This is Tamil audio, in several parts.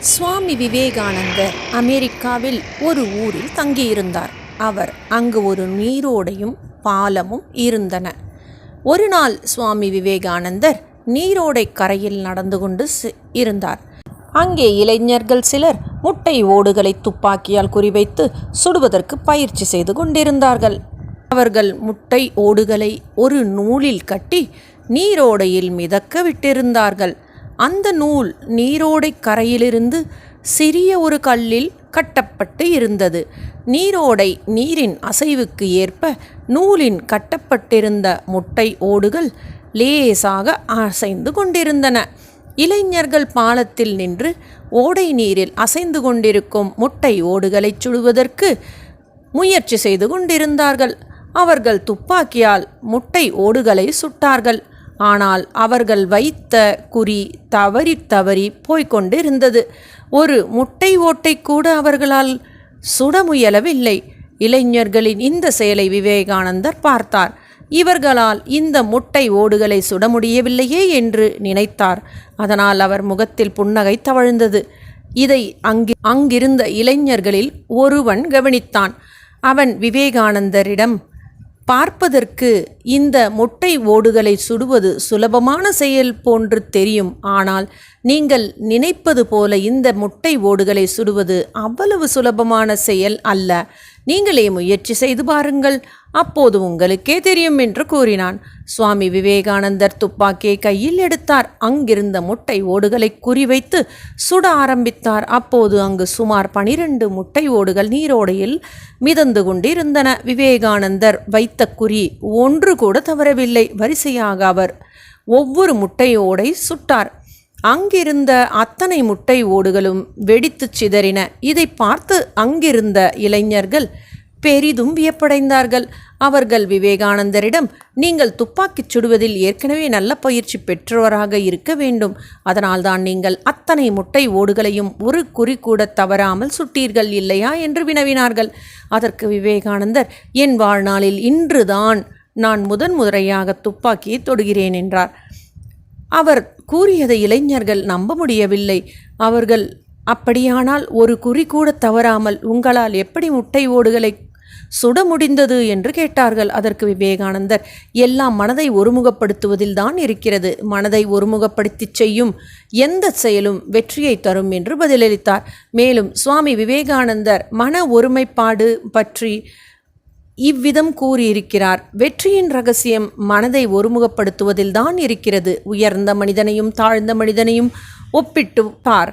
சுவாமி விவேகானந்தர் அமெரிக்காவில் ஒரு ஊரில் தங்கியிருந்தார். அவர் அங்கு ஒரு நீரோடையும் பாலமும் இருந்தன. ஒரு நாள் சுவாமி விவேகானந்தர் நீரோடை கரையில் நடந்து கொண்டு இருந்தார். அங்கே இளைஞர்கள் சிலர் முட்டை ஓடுகளை துப்பாக்கியால் குறிவைத்து சுடுவதற்கு பயிற்சி செய்து கொண்டிருந்தார்கள். அவர்கள் முட்டை ஓடுகளை ஒரு நூலில் கட்டி நீரோடையில் மிதக்க விட்டிருந்தார்கள். அந்த நூல் நீரோடை கரையிலிருந்து சிறிய ஒரு கல்லில் கட்டப்பட்டு இருந்தது. நீரோடை நீரின் அசைவுக்கு ஏற்ப நூலின் கட்டப்பட்டிருந்த முட்டை ஓடுகள் லேசாக அசைந்து கொண்டிருந்தன. இளைஞர்கள் பாலத்தில் நின்று ஓடை நீரில் அசைந்து கொண்டிருக்கும் முட்டை ஓடுகளைச் சுடுவதற்கு முயற்சி செய்து கொண்டிருந்தார்கள். அவர்கள் துப்பாக்கியால் முட்டை ஓடுகளை சுட்டார்கள். ஆனால் அவர்கள் வைத்த குறி தவறி தவறி போய்கொண்டிருந்தது ஒரு முட்டை ஓட்டை கூட அவர்களால் சுட முயலவில்லை இளைஞர்களின் இந்த செயலை விவேகானந்தர் பார்த்தார். இவர்களால் இந்த முட்டை ஓடுகளை சுட முடியவில்லையே என்று நினைத்தார். அதனால் அவர் முகத்தில் புன்னகை தவழ்ந்தது இதை அங்கு அங்கிருந்த இளைஞர்களில் ஒருவன் கவனித்தான். அவன் விவேகானந்தரிடம் பார்ப்பதற்கு இந்த முட்டை ஓடுகளை சுடுவது சுலபமான செயல் போன்று தெரியும். ஆனால் நீங்கள் நினைப்பது போல இந்த முட்டை ஓடுகளை சுடுவது அவ்வளவு சுலபமான செயல் அல்ல. நீங்களே முயற்சி செய்து பாருங்கள். அப்போது உங்களுக்கே தெரியும் என்று கூறினான். சுவாமி விவேகானந்தர் துப்பாக்கியை கையில் எடுத்தார். அங்கிருந்த முட்டை ஓடுகளை குறிவைத்து சுட ஆரம்பித்தார். அப்போது அங்கு சுமார் பனிரெண்டு முட்டை ஓடுகள் நீரோடையில் மிதந்து கொண்டிருந்தன. விவேகானந்தர் வைத்த குறி ஒன்று கூட தவறவில்லை. வரிசையாக அவர் ஒவ்வொரு முட்டையோடை சுட்டார். அங்கிருந்த அத்தனை முட்டை ஓடுகளும் வெடித்துச் சிதறின. இதை பார்த்து அங்கிருந்த இளைஞர்கள் பெரிதும் வியப்படைந்தார்கள். அவர்கள் விவேகானந்தரிடம் நீங்கள் துப்பாக்கிச் சுடுவதில் ஏற்கனவே நல்ல பயிற்சி பெற்றவராக இருக்க வேண்டும். அதனால்தான் நீங்கள் அத்தனை முட்டை ஓடுகளையும் ஒரு குறி கூட தவறாமல் சுட்டீர்கள் இல்லையா? என்று வினவினார்கள். அதற்கு விவேகானந்தர் என் வாழ்நாளில் இன்றுதான் நான் முதன் முறையாக துப்பாக்கியை தொடுகிறேன் என்றார். அவர் கூறியதை இளைஞர்கள் நம்ப முடியவில்லை. அவர்கள் அப்படியானால் ஒரு குறி கூட தவறாமல் உங்களால் எப்படி முட்டை ஓடுகளை சுட முடிந்தது? என்று கேட்டார்கள். அதற்கு விவேகானந்தர் எல்லாம் மனதை ஒருமுகப்படுத்துவதில் தான் இருக்கிறது. மனதை ஒருமுகப்படுத்திச் செய்யும் எந்த செயலும் வெற்றியை தரும் என்று பதிலளித்தார். மேலும் சுவாமி விவேகானந்தர் மன ஒருமைப்பாடு பற்றி இவ்விதம் கூறியிருக்கிறார். வெற்றியின் ரகசியம் மனதை ஒருமுகப்படுத்துவதில் தான் இருக்கிறது. உயர்ந்த மனிதனையும் தாழ்ந்த மனிதனையும் ஒப்பிட்டு பார்.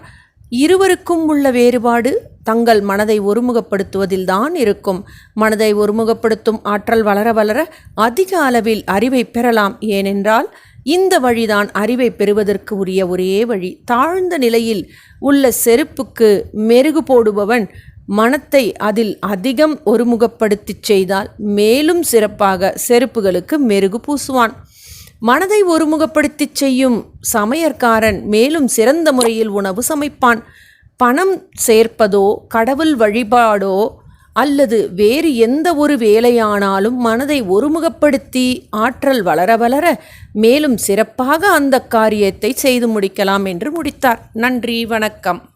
இருவருக்கும் உள்ள வேறுபாடு தங்கள் மனதை ஒருமுகப்படுத்துவதில் தான் இருக்கும். மனதை ஒருமுகப்படுத்தும் ஆற்றல் வளர வளர அதிக அளவில் அறிவை பெறலாம். ஏனென்றால் இந்த வழிதான் அறிவை பெறுவதற்கு உரிய ஒரே வழி. தாழ்ந்த நிலையில் உள்ள செருப்புக்கு மெருகு போடுபவன் மனத்தை அதில் அதிகம் ஒருமுகப்படுத்திச் செய்தால் மேலும் சிறப்பாக செருப்புகளுக்கு மெருகு பூசுவான். மனதை ஒருமுகப்படுத்திச் செய்யும் சமையற்காரன் மேலும் சிறந்த முறையில் உணவு சமைப்பான். பணம் சேர்ப்பதோ கடவுள் வழிபாடோ அல்லது வேறு எந்த ஒரு வேலையானாலும் மனதை ஒருமுகப்படுத்தி ஆற்றல் வளர வளர மேலும் சிறப்பாக அந்த காரியத்தை செய்து முடிக்கலாம் என்று முடித்தார். நன்றி வணக்கம்.